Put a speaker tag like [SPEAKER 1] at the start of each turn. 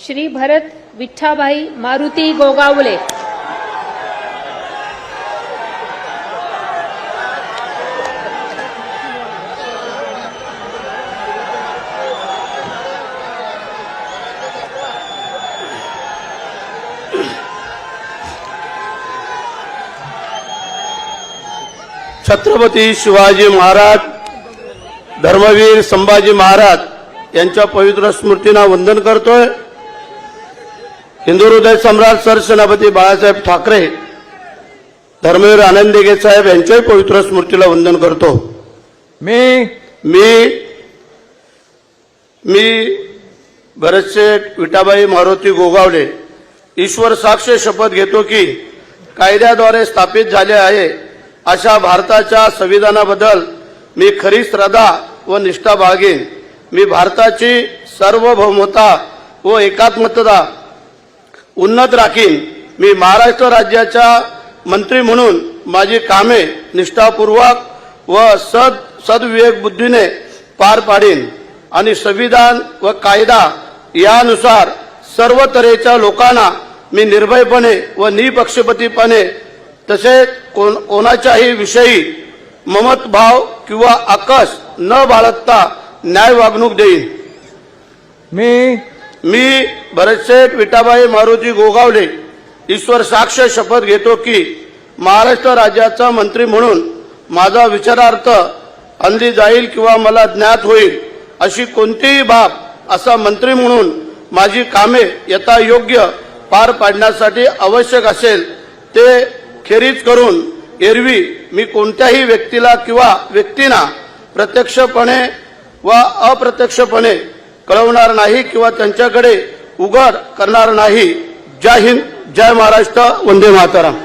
[SPEAKER 1] श्री भरत विठ्ठाबाई मारुती गोगावले.
[SPEAKER 2] छत्रपती शिवाजी महाराज धर्मवीर संभाजी महाराज यांच्या पवित्र स्मृतींना वंदन करतोय. हिंदू हृदय सम्राट सरसेनापती बाळासाहेब ठाकरे धर्मवीर आनंदी साहेब यांच्याही पवित्र स्मृतीला वंदन करतो.
[SPEAKER 3] मी
[SPEAKER 2] मी मी भरतशेठ विटाबाई मारुती गोगावले ईश्वर साक्ष शपथ घेतो की कायद्याद्वारे स्थापित झाले आहे अशा भारताच्या संविधानाबद्दल मी खरी श्रद्धा व निष्ठा बाळगेन. मी भारताची सार्वभौमता व एकात्मता उन्नत राखीन. मी महाराष्ट्र राज्याच्या मंत्री म्हणून माझी कामे निष्ठापूर्वक व सद सदविवेक बुद्धीने पार पाडीन. आणि संविधान व कायदा यानुसार सर्व तऱ्हेच्या लोकांना मी निर्भयपणे व निपक्षपतीपणे तसेच कोण कोणाच्याही विषयी ममतभाव किंवा आकस न बाळगता न्याय वागणूक देईन.
[SPEAKER 3] मी
[SPEAKER 2] मी भरतशेठ विटाबाई मारुती गोगावले ईश्वर साक्ष शपथ घेतो की महाराष्ट्र राज्याचा मंत्री म्हणून माझा विचारार्थ अंधी जाईल किंवा मला ज्ञात होईल अशी कोणतीही बाब असा मंत्री म्हणून माझी कामे यथा योग्य पार पाडण्यासाठी आवश्यक असेल ते खेरीज करून एरवी मी कोणत्याही व्यक्तीला किंवा व्यक्तींना प्रत्यक्षपणे व अप्रत्यक्षपणे कळवणार नाही किंवा त्यांच्याकडे उघड करणार नाही. जय हिंद जय महाराष्ट्र वंदे माताराम.